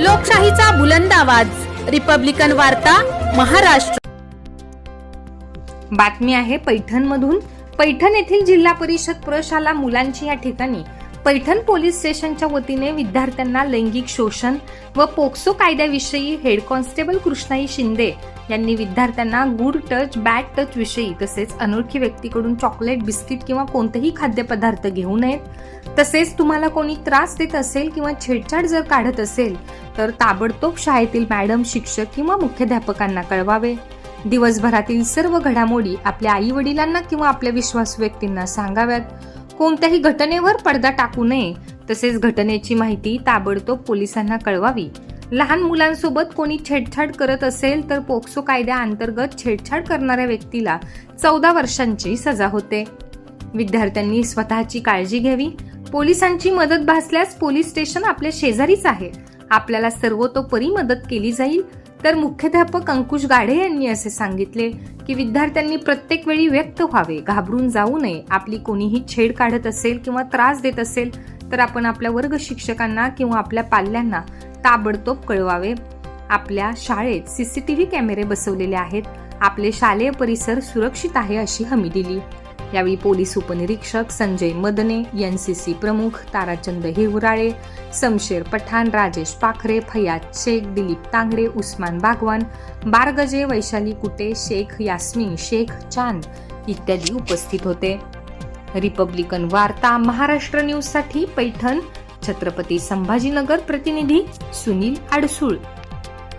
लोकशाहीचा बुलंद आवाज. रिपब्लिकन वार्ता महाराष्ट्र. बातमी आहे पैठणमधून. पैठण येथील जिल्हा परिषद प्रशाला मुलांची या ठिकाणी. पैठण पोलीस स्टेशनच्या वतीने विद्यार्थ्यांना लैंगिक शोषण व पोक्सो कायद्याविषयी हेड कॉन्स्टेबल कृष्णाई शिंदे यांनी विद्यार्थ्यांना गुड टच बॅड टच विषयी तसेच अनोळखी व्यक्तीकडून चॉकलेट बिस्किट किंवा कोणतेही खाद्यपदार्थ घेऊ नयेत. तसेच तुम्हाला कोणी त्रास देत असेल किंवा छेडछाड जर काढत असेल तर ताबडतोब शाळेतील मॅडम शिक्षक किंवा मुख्याध्यापकांना कळवावे. दिवसभरातील सर्व घडामोडी आपल्या आई वडिलांना किंवा आपल्या विश्वासू व्यक्तींना सांगाव्यात. कोणत्याही घटनेवर पडदा टाकू नये. तसेच घटनेची माहिती ताबडतोब पोलिसांना कळवावी. लहान मुलांसोबत कोणी छेडछाड करत असेल तर पोक्सो कायद्याअंतर्गत छेडछाड करणाऱ्या व्यक्तीला चौदा वर्षांची सजा होते. विद्यार्थ्यांनी स्वतःची काळजी घ्यावी. पोलिसांची मदत भासल्यास पोलीस स्टेशन आपल्या शेजारीच आहे. आपल्याला सर्वतोपरी मदत केली जाईल. तर मुख्याध्यापक अंकुश गाढे यांनी असे सांगितले की विद्यार्थ्यांनी प्रत्येक वेळी व्यक्त व्हावे. घाबरून जाऊ नये. आपली कोणीही छेड काढत असेल किंवा त्रास देत असेल तर आपण आपल्या वर्ग शिक्षकांना किंवा आपल्या पाल्यांना ताबडतोब कळवावे. आपल्या शाळेत सी सी टी व्ही कॅमेरे बसवलेले आहेत. आपले शालेय परिसर सुरक्षित आहे अशी हमी दिली. यावेळी पोलीस उपनिरीक्षक Sanjay Madane N C C प्रमुख ताराचंद हिवराळे समशेर पठाण राजेश पाखरे फयाज शेख दिलीप तांगडे उस्मान बागवान बारगजे वैशाली कुटे शेख यास्मीन शेख चांद इत्यादी उपस्थित होते. रिपब्लिकन वार्ता महाराष्ट्र न्यूजसाठी पैठण छत्रपती संभाजीनगर प्रतिनिधी सुनील आडसूळ.